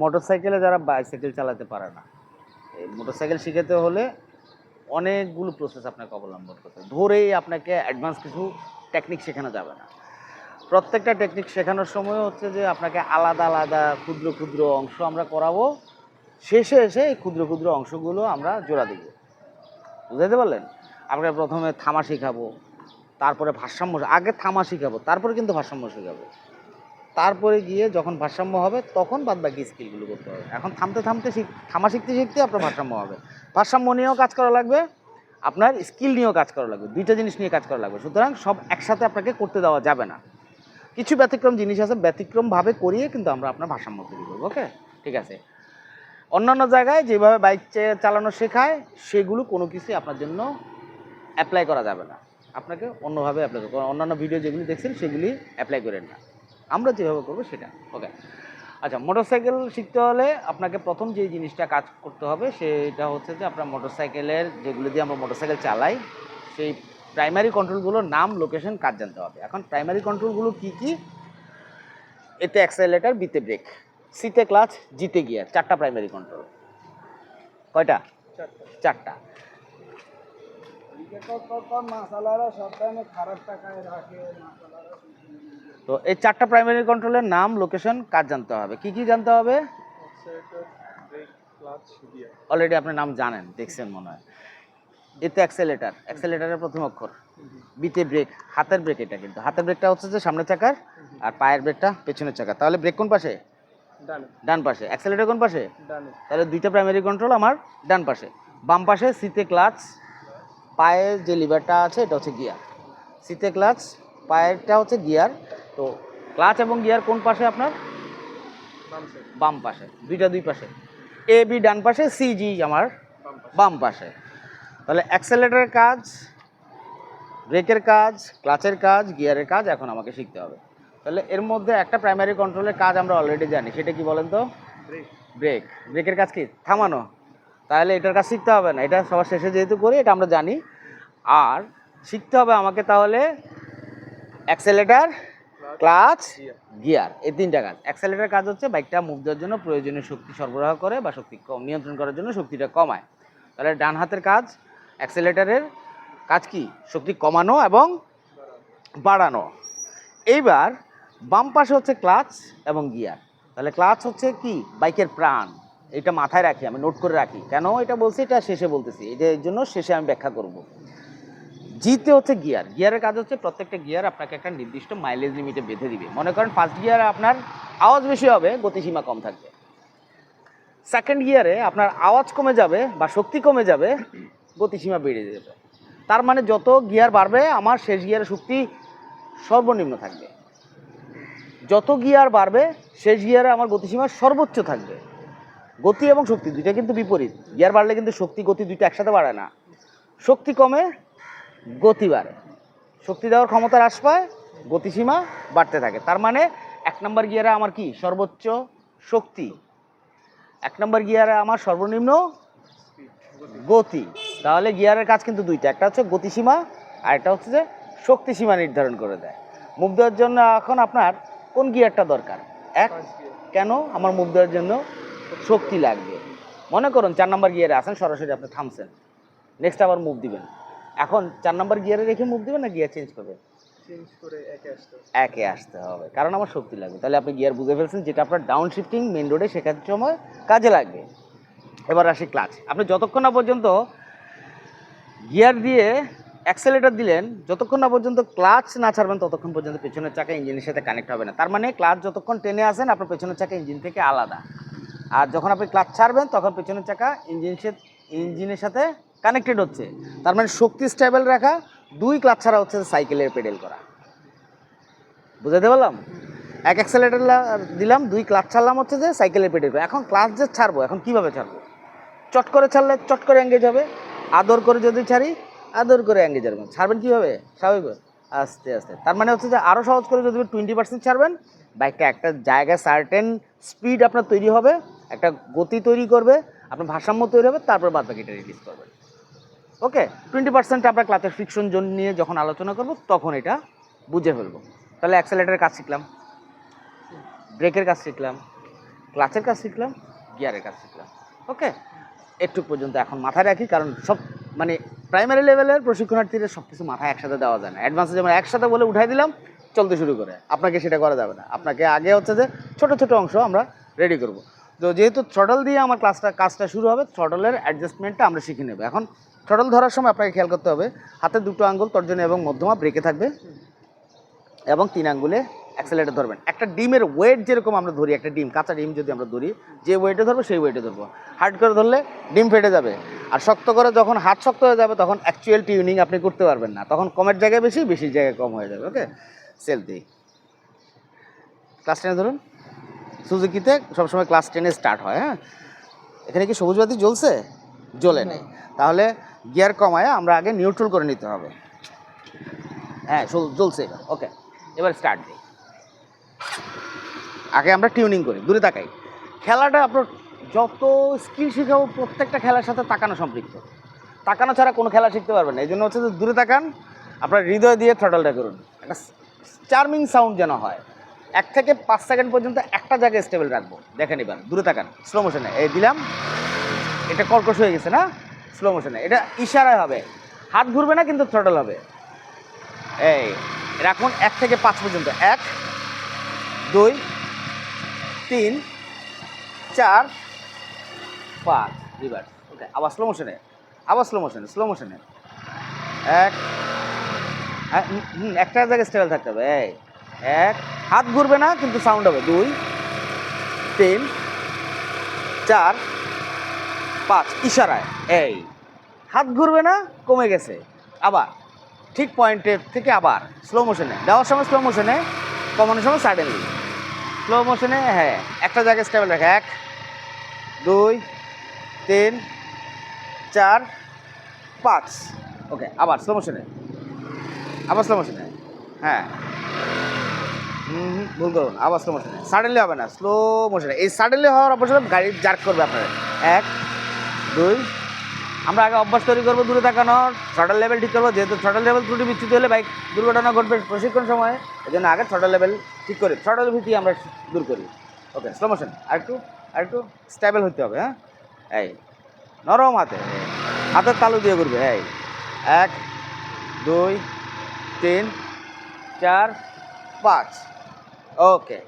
মোটরসাইকেলে যারা বাইসাইকেল চালাতে পারে না, এই মোটরসাইকেল শিখাতে হলে অনেকগুলো প্রসেস আপনাকে অবলম্বন করতে ধরেই আপনাকে অ্যাডভান্স কিছু টেকনিক শেখানো যাবে না। প্রত্যেকটা টেকনিক শেখানোর সময় হচ্ছে যে আপনাকে আলাদা আলাদা ক্ষুদ্র ক্ষুদ্র অংশ আমরা করাবো। শেষে এসে এই ক্ষুদ্র ক্ষুদ্র অংশগুলো আমরা জোড়া দিব। বুঝতে পারলেন? আপনাকে প্রথমে থামা শেখাবো, তারপরে ভারসাম্য, আগে থামা শেখাবো, তারপরে কিন্তু ভারসাম্য শেখাবো। তারপরে গিয়ে যখন ভারসাম্য হবে, তখন বাদ বাকি স্কিলগুলো করতে হবে। এখন থামতে থামতে শিখ, থামা শিখতে শিখতে আপনার ভারসাম্য হবে। ভারসাম্য নিয়েও কাজ করা লাগবে, আপনার স্কিল নিয়েও কাজ করা লাগবে, দুইটা জিনিস নিয়ে কাজ করা লাগবে। সুতরাং সব একসাথে আপনাকে করতে দেওয়া যাবে না। কিছু ব্যতিক্রম জিনিস আছে, ব্যতিক্রমভাবে করিয়ে কিন্তু আমরা আপনার ভারসাম্য তৈরি করব, ওকে? ঠিক আছে। অন্যান্য জায়গায় যেভাবে বাইক চালানো শেখায়, সেগুলো কোনো কিছুই আপনার জন্য অ্যাপ্লাই করা যাবে না। আপনাকে অন্যভাবে অ্যাপ্লাই অন্যান্য ভিডিও যেগুলি দেখছেন, সেগুলি অ্যাপ্লাই করেন না। আমরা যেভাবে করব সেটা। ওকে আচ্ছা মোটরসাইকেল শিখতে হলে আপনাকে প্রথম যে জিনিসটা কাজ করতে হবে সেটা হচ্ছে যে আপনার মোটরসাইকেলের যেগুলো দিয়ে আমরা মোটরসাইকেল চালাই, সেই প্রাইমারি কন্ট্রোলগুলোর নাম লোকেশন কাজ জানতে হবে। এখন প্রাইমারি কন্ট্রোলগুলো কি কি? এতে অ্যাক্সেলেটার বিতে ব্রেক সিতে ক্লাচ জিতে গিয়ার চারটা প্রাইমারি কন্ট্রোল কয়টা? চারটা। খারাপ তো এই চারটা প্রাইমারি কন্ট্রোলের নাম লোকেশন কাজ জানতে হবে। কি কি জানতে হবে? অলরেডি আপনি নাম জানেন দেখছেন মনে হয়। এতে অ্যাক্সেলেটার অ্যাক্সেলেটারের প্রথম অক্ষর। বিতে ব্রেক হাতের ব্রেক এটা কিন্তু। হাতের ব্রেকটা হচ্ছে যে সামনের চাকার আর পায়ের ব্রেকটা পেছনের চাকা তাহলে ব্রেক কোন পাশে? ডান। পাশে। অ্যাক্সেলেটার কোন পাশে? তাহলে দুইটা প্রাইমারি কন্ট্রোল আমার ডান পাশে। বাম পাশে সিতে ক্লাচ পায়ের যে লিভারটা আছে এটা হচ্ছে গিয়ার সিতে ক্লাচ পায়েরটা হচ্ছে গিয়ার তো ক্লাচ এবং গিয়ার কোন পাশে আপনার? বাম পাশে দুইটা দুই পাশে। এ বি ডান পাশে সি জি আমার বাম পাশে। তাহলে অ্যাক্সেলেটারের কাজ ব্রেকের কাজ ক্লাচের কাজ গিয়ারের কাজ এখন আমাকে শিখতে হবে। তাহলে এর মধ্যে একটা প্রাইমারি কন্ট্রোলের কাজ আমরা অলরেডি জানি সেটা কি বলেন তো? ব্রেক ব্রেক ব্রেকের কাজ কি? থামানো। তাহলে এটার কাজ শিখতে হবে না এটা সবার শেষে যেহেতু করি এটা আমরা জানি। আর শিখতে হবে আমাকে তাহলে অ্যাক্সেলেটার ক্লাচ গিয়ার এই তিনটা কাজ। অ্যাক্সেলেটার কাজ হচ্ছে বাইকটা মুভ দেওয়ার জন্য প্রয়োজনীয় শক্তি সরবরাহ করে বা শক্তি কম নিয়ন্ত্রণ করার জন্য শক্তিটা কমায়। তাহলে ডান হাতের কাজ অ্যাক্সেলেটারের কাজ কি? শক্তি কমানো এবং বাড়ানো। এইবার বাম পাশে হচ্ছে ক্লাচ এবং গিয়ার তাহলে ক্লাচ হচ্ছে কি? বাইকের প্রাণ। এটা মাথায় রাখি আমি নোট করে রাখি। কেন এটা বলছি? এটা শেষে বলতেছি। এটা এর জন্য শেষে আমি ব্যাখ্যা করব। জিতে হচ্ছে গিয়ার। গিয়ারের কাজ হচ্ছে প্রত্যেকটা গিয়ার আপনাকে একটা নির্দিষ্ট মাইলেজ লিমিটে বেঁধে দিবে। মনে করেন ফার্স্ট গিয়ারে আপনার আওয়াজ বেশি হবে, গতিসীমা কম থাকবে। সেকেন্ড গিয়ারে আপনার আওয়াজ কমে যাবে বা শক্তি কমে যাবে, গতিসীমা বেড়ে যাবে। তার মানে যত গিয়ার বাড়বে, আমার শেষ গিয়ারে শক্তি সর্বনিম্ন থাকবে। যত গিয়ার বাড়বে, শেষ গিয়ারে আমার গতিসীমা সর্বোচ্চ থাকবে। গতি এবং শক্তি দুইটা কিন্তু বিপরীত। গিয়ার বাড়লে কিন্তু শক্তি, গতি দুইটা একসাথে বাড়ে না। শক্তি কমে গতি বাড়ে। শক্তি দেওয়ার ক্ষমতা হ্রাস পায়, গতিসীমা বাড়তে থাকে। তার মানে এক নম্বর গিয়ারে আমার কি? সর্বোচ্চ শক্তি। এক নম্বর গিয়ারে আমার সর্বনিম্ন গতি। তাহলে গিয়ারের কাজ কিন্তু দুইটা। একটা হচ্ছে গতিসীমা, আর একটা হচ্ছে যে শক্তিসীমা নির্ধারণ করে দেয়। মুভ দেওয়ার জন্য এখন আপনার কোন গিয়ারটা দরকার? এক, কেন আমার মুভ দেওয়ার জন্য শক্তি লাগবে? মনে করুন চার নম্বর গিয়ারে আছেন, সরাসরি আপনি থামছেন। নেক্সট আবার মুভ দিবেন। এখন চার নম্বর গিয়ারে রেখে মুভ দিবেন না গিয়ার চেঞ্জ করবেন চেঞ্জ করে একে আসতে হবে। একে আসতে হবে। কারণ আমার শক্তি লাগবে। তাহলে আপনি গিয়ার বুঝে ফেলছেন যেটা আপনার ডাউন শিফটিং মেন রোডে শেখার সময় কাজে লাগবে। এবার আসি ক্লাচ আপনি যতক্ষণ না পর্যন্ত গিয়ার দিয়ে অ্যাক্সেলেটার দিলেন যতক্ষণ না পর্যন্ত ক্লাচ না ছাড়বেন ততক্ষণ পর্যন্ত পেছনের চাকা ইঞ্জিনের সাথে কানেক্ট হবে না। তার মানে ক্লাচ যতক্ষণ টেনে আসেন আপনার পেছনের চাকা ইঞ্জিন থেকে আলাদা। আর যখন আপনি ক্লাচ ছাড়বেন তখন পেছনের চাকা ইঞ্জিন ইঞ্জিনের সাথে কানেক্টেড হচ্ছে। তার মানে শক্তি স্টেবল রাখা, দুই ক্লাচ ছাড়া হচ্ছে সাইকেলের পেডেল করা। বুঝাতে পারলাম? এক অ্যাক্সেলেটার দিলাম, দুই ক্লাচ ছাড়লাম হচ্ছে যে সাইকেলের পেডেল করা। এখন ক্লাচ যে ছাড়বো, এখন কীভাবে ছাড়বো? চট করে ছাড়লে চট করে এঙ্গেজ হবে। আদর করে যদি ছাড়ি, আদর করে এঙ্গেজ হবে। ছাড়বেন কীভাবে? স্বাভাবিক। আস্তে আস্তে। তার মানে হচ্ছে যে আরও সহজ করে যদি টোয়েন্টি পার্সেন্ট ছাড়বেন, বাইকটা একটা জায়গায় সার্টেন স্পিড আপনার তৈরি হবে, একটা গতি তৈরি করবে, আপনার ভারসাম্য তৈরি হবে, তারপর বাদ বাকিটা রিলিজ করবেন। ওকে টোয়েন্টি পার্সেন্ট আমরা ক্লাসের ফ্রিকশন জোন নিয়ে যখন আলোচনা করব, তখন এটা বুঝে ফেলব। তাহলে অ্যাক্সেলেটারের কাজ শিখলাম ব্রেকের কাজ শিখলাম ক্লাচের কাজ শিখলাম গিয়ারের কাজ শিখলাম। ওকে একটু পর্যন্ত এখন মাথায় রাখি, কারণ সব মানে প্রাইমারি লেভেলের প্রশিক্ষণার্থীদের সব কিছু মাথায় একসাথে দেওয়া যায় না। অ্যাডভান্সে যেমন একসাথে বলে উঠাই দিলাম, চলতে শুরু করে। আপনাকে সেটা করা যাবে না। আপনাকে আগে হচ্ছে যে ছোট ছোট অংশ আমরা রেডি করব। তো যেহেতু থ্রটল দিয়ে আমার ক্লাসটা কাজটা শুরু হবে থ্রটলের অ্যাডজাস্টমেন্টটা আমরা শিখে নেব। এখন থ্রটল ধরার সময় আপনাকে খেয়াল করতে হবে, হাতে দুটো আঙ্গুল, তর্জনী এবং মধ্যমা ব্রেকে থাকবে এবং তিন আঙ্গুলে অ্যাক্সেলেটার ধরবেন। একটা ডিমের ওয়েট যেরকম আমরা ধরি, একটা ডিম, কাঁচা ডিম যদি আমরা ধরি, যে ওয়েটে ধরবো সেই ওয়েটে ধরবো। হার্ড করে ধরলে ডিম ফেটে যাবে। আর শক্ত করে যখন হাত শক্ত হয়ে যাবে, তখন অ্যাকচুয়াল টিউনিং আপনি করতে পারবেন না। তখন কমের জায়গায় বেশি বেশি জায়গায় কম হয়ে যাবে ওকে সেল দিই ক্লাস টেনে ধরুন। সুজুকিতে সবসময় ক্লাস টেনে স্টার্ট হয় হ্যাঁ? এখানে কি সবুজ বাতি জ্বলছে? জ্বলে নেই। তাহলে গিয়ার কমায় আমরা আগে নিউট্রাল করে নিতে হবে। হ্যাঁ জ্বলছে এবার। ওকে এবার স্টার্ট দিই। আগে আমরা টিউনিং করি দূরে তাকাই। খেলাটা আপনার যত স্কিল শেখাবো প্রত্যেকটা খেলার সাথে তাকানো সম্পৃক্ত। তাকানো ছাড়া কোনো খেলা শিখতে পারবেন না। এই জন্য হচ্ছে যে দূরে তাকান আপনার হৃদয় দিয়ে থ্রটলটা করুন। একটা চার্মিং সাউন্ড যেন হয়। এক থেকে পাঁচ সেকেন্ড পর্যন্ত একটা জায়গায় স্টেবল রাখব। দেখেন এবার দূরে তাকান স্লো মোশনে এই দিলাম এটা কর্কশ হয়ে গেছে না? স্লো মোশনে এটা ইশারায় হবে। হাত ঘুরবে না কিন্তু থ্রটল হবে। এই রাখুন এক থেকে পাঁচ পর্যন্ত। এক দুই তিন চার পাঁচ। রিভার্স ওকে আবার স্লো মোশনে আবার স্লো মোশনে স্লো মোশনে এক হ্যাঁ, হুম একটা জায়গায় স্টেবল থাকতে হবে। এই এক, হাত ঘুরবে না, কিন্তু সাউন্ড হবে। দুই, তিন, চার, পাঁচ, ইশারায়। এই, হাত ঘুরবে না, কমে গেছে। আবার, ঠিক পয়েন্টের থেকে আবার স্লো মোশনে দেওয়ার সময় স্লো মোশনে কমানোর সময় সাডেনলি স্লো মোশনে হ্যাঁ একটা জায়গায় স্টেবল রাখে, এক, দুই, তিন, চার, পাঁচ। ওকে আবার স্লো মোশনে আবার স্লো মোশনে হ্যাঁ। ভুল করুন আবার স্লো মোশনে সাডেনলি হবে না স্লো মোশনে এই সাডেনলি হওয়ার অবশ্যই গাড়ি জার্ক করবে আপনার এক, দুই, আমরা আগে অভ্যাস তৈরি করব দূরে তাকানোর। থ্রটাল লেভেল ঠিক করব। যেহেতু থ্রটাল লেভেল ত্রুটি বিচ্যুত হলে বাইক দুর্ঘটনা ঘটবে প্রশিক্ষণ সময় এই জন্য আগে থ্রটাল লেভেল ঠিক করি থ্রটাল ভীতি আমরা দূর করি। ওকে স্লো মোশন আরেকটু আরেকটু স্টেবল হতে হবে হ্যাঁ? এই, নরম হাতে, হাতের তালু দিয়ে ঘুরবে, এই। এক, দুই, তিন, চার, পাঁচ। ওকে